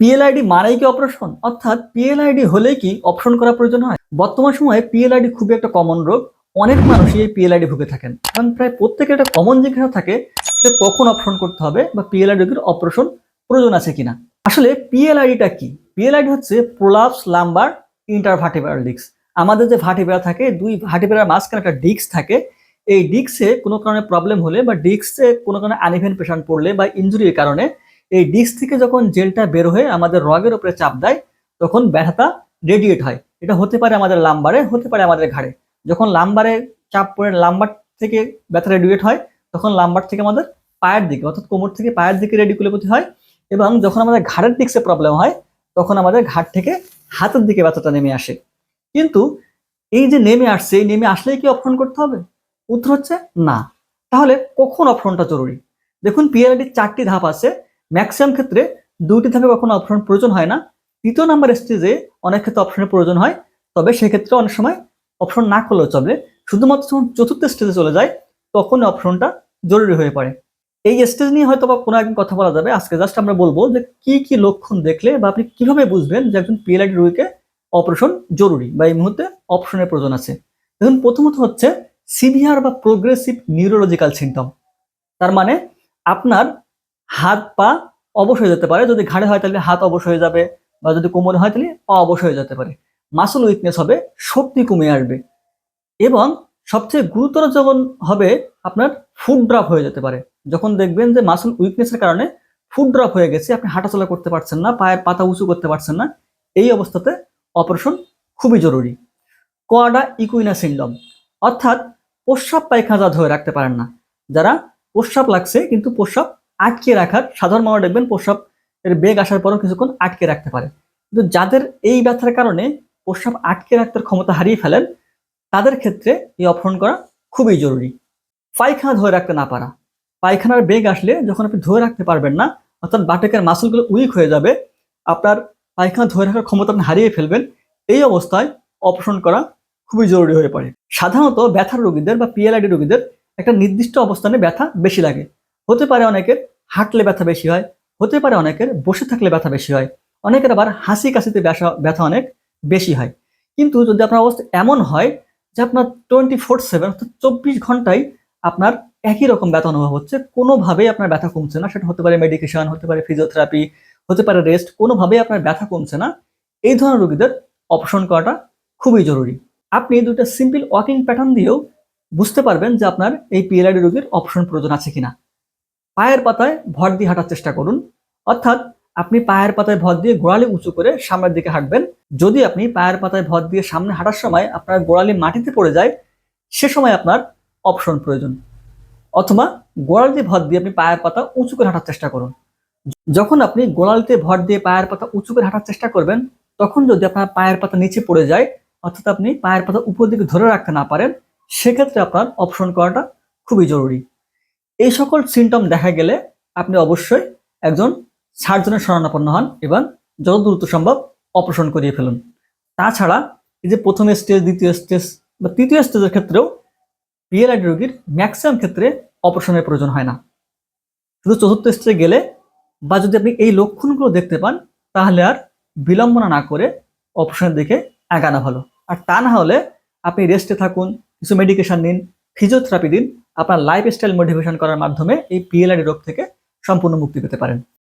PLID মানেই কি operation অর্থাৎ পিএলআইডি হলেই কি অপশন করা প্রয়োজন হয়? বর্তমান সময়ে পিএলআইডি খুবই একটা কমন রোগ। অনেক মানুষই এই পিএলআইডি ভুগে থাকেন। কারণ প্রায় প্রত্যেকের একটা কমন জিজ্ঞাসা থাকে, সে কখন অপশন করতে হবে বা পিএলআইডি রোগীর অপারেশন প্রয়োজন আছে কিনা? আসলে পিএলআইডিটা কি? পিএলআইডি হচ্ছে প্রোলাপস লাম্বার ইন্টারভার্টিব্রাল ডিস্ক আমাদের যে ভার্টিব্রা থাকে, দুই ভার্টিব্রার মাঝখানে একটা ডিস্ক থাকে। এই ডিস্কে কোনো কারণে প্রবলেম হলে বা ডিস্কে কোনো কারণে আনইভেন পেশেন্ট পড়লে বা ইনজুরির কারণে এই ডিস্ক থেকে যখন জেলটা বের হয়ে আমাদের রগের উপরে চাপ দেয়, তখন ব্যথাটা রেডিয়েট হয়। এটা হতে পারে আমাদের লাম্বারে হতে পারে আমাদের ঘাড়ে। যখন লাম্বারে চাপ পড়ে লাম্বার থেকে ব্যথা রেডিয়েট হয়, তখন লাম্বার থেকে আমাদের পায়ের দিকে, অর্থাৎ কোমর থেকে পায়ের দিকে রেডিকুলোপতি হয় এবং যখন আমাদের ঘাড়ের ডিস্কে প্রবলেম হয়, তখন আমাদের ঘাট থেকে হাতের দিকে ব্যথাটা নেমে আসে। কিন্তু এই যে নেমে আসছে, এই নেমে আসলেই কি অপশন করতে হবে? উত্তর হচ্ছে না। তাহলে কখন অপশনটা জরুরি? দেখুন পিএলআইডির চারটি ধাপ আছে। ম্যাক্সিমাম ক্ষেত্রে দুইটি ধাপে কখনো অপশন প্রয়োজন হয় না। তৃতীয় নাম্বার স্টেজে অনেক ক্ষেত্রে অপশনের প্রয়োজন হয়, তবে সেক্ষেত্রে অনেক সময় অপশন না করলেও চলে। শুধুমাত্র যখন চতুর্থ স্টেজে চলে যায় তখন অপশনটা জরুরি হয়ে পড়ে। এই স্টেজ নিয়ে হয়তো বা কোনো একদিন কথা বলা যাবে। আজকে জাস্ট আমরা বলব যে কি কি লক্ষণ দেখলে বা আপনি কীভাবে বুঝবেন যে একজন পিএলআইডি রোগীকে অপারেশন জরুরি বা এই মুহূর্তে অপশনের প্রয়োজন আছে। দেখুন, প্রথমত হচ্ছে সিভিয়ার বা প্রোগ্রেসিভ নিউরোলজিক্যাল সিমটম তার মানে আপনার হাত পা অবশ হয়ে যেতে পারে। যদি ঘাড়ে হয় তাহলে হাত অবশ হয়ে যাবে বা যদি কোমরে হয় তাহলে পা অবশ হয়ে যেতে পারে। মাসল উইকনেস হবে, শক্তি কমে আসবে এবং সবচেয়ে গুরুতর যখন হবে আপনার ফুড ড্রপ হয়ে যেতে পারে। যখন দেখবেন যে মাসল উইকনেসের কারণে ফুড ড্রপ হয়ে গেছে, আপনি হাঁটাচলা করতে পারছেন না, পায়ের পাতা উঁচু করতে পারছেন না, এই অবস্থাতে অপারেশন খুবই জরুরি। কোয়াডা ইকুইনা সিন্ডম অর্থাৎ প্রস্রাব পায়খানা ধরে রাখতে পারেন না। যারা প্রস্রাব লাগছে কিন্তু প্রস্রাব আটকে রাখার সাধারণ মানুষ দেখবেন প্রস্রাব এর বেগ আসার পরও কিছুক্ষণ আটকে রাখতে পারে। কিন্তু যাদের এই ব্যথার কারণে প্রস্রাব আটকে রাখতে ক্ষমতা হারিয়ে ফেলেন, তাদের ক্ষেত্রে এই অপহরণ করা খুবই জরুরি। পায়খানা ধরে রাখতে না পারা। পায়খানার বেগ আসলে যখন আপনি ধরে রাখতে পারবেন না, অর্থাৎ বাটেকের মাসলগুলো উইক হয়ে যাবে, আপনার পায়খানা ধরে রাখার ক্ষমতা আপনি হারিয়ে ফেলবেন, এই অবস্থায় অপারেশন করা খুবই জরুরি হয়ে পড়ে। সাধারণত ব্যথার রোগীদের বা পিএলআইডি রোগীদের একটা নির্দিষ্ট অবস্থানে ব্যথা বেশি লাগে। হতে পারে অনেকের হাঁটলে ব্যথা বেশি হয়, হতে পারে অনেকের বসে থাকলে ব্যথা বেশি হয়, অনেকের আবার হাসি কাশিতে ব্যথা ব্যথা অনেক বেশি হয়। কিন্তু যদি আপনার অবস্থা এমন হয় যে আপনার টোয়েন্টি ফোর সেভেন অর্থাৎ চব্বিশ ঘন্টায় আপনার একই রকম ব্যথা অনুভব হচ্ছে, কোনোভাবেই আপনার ব্যথা কমছে না, সেটা হতে পারে মেডিকেশন হতে পারে ফিজিওথেরাপি হতে পারে রেস্ট কোনোভাবেই আপনার ব্যথা কমছে না, এই ধরনের রোগীদের অপারেশন করাটা খুবই জরুরি। আপনি দুটো সিম্পল ওয়াকিং প্যাটার্ন দিয়েও বুঝতে পারবেন যে আপনার এই পিএলআইডি রোগীর অপশন প্রয়োজন আছে কিনা। পায়ের পাতায় ভর দিয়ে হাঁটার চেষ্টা করুন। অর্থাৎ আপনি পায়ের পাতায় ভর দিয়ে গোড়ালি উঁচু করে সামনের দিকে হাঁটবেন। যদি আপনি পায়ের পাতায় ভর দিয়ে সামনে হাঁটার সময় আপনার গোড়ালি মাটিতে পড়ে যায়, সে সময় আপনার অপশন প্রয়োজন। অথবা গোড়ালিতে ভর দিয়ে আপনি পায়ের পাতা উঁচু করে হাঁটার চেষ্টা করুন। যখন আপনি গোড়ালিতে ভর দিয়ে পায়ের পাতা উঁচু করে হাঁটার চেষ্টা করবেন, তখন যদি আপনার পায়ের পাতা নিচে পড়ে যায়, অর্থাৎ আপনি পায়ের পাতা উপর দিকে ধরে রাখতে না পারেন, সেক্ষেত্রে আপনার অপশন করাটা খুবই জরুরি। এই সকল সিমটম দেখা গেলে আপনি অবশ্যই একজন সার্জনের শরণাপন্ন হন এবং যত দ্রুত সম্ভব অপারেশন করিয়ে ফেলুন। তাছাড়া এই যে প্রথম স্টেজ দ্বিতীয় স্টেজ বা তৃতীয় স্টেজের ক্ষেত্রেও পিএলআইডি রোগীর ম্যাক্সিমাম ক্ষেত্রে অপারেশনের প্রয়োজন হয় না। শুধু চতুর্থ স্টেজে গেলে বা যদি আপনি এই লক্ষণগুলো দেখতে পান, তাহলে আর বিলম্বনা না করে অপারেশনের দিকে আগানো ভালো। আর তা না হলে আপনি রেস্টে থাকুন, কিছু মেডিকেশন নিন ফিজিওথেরাপি দিন, আপনার লাইফস্টাইল মোটিভেশন করার মাধ্যমে এই পিএলআইডি রোগ থেকে সম্পূর্ণ মুক্তি পেতে পারেন।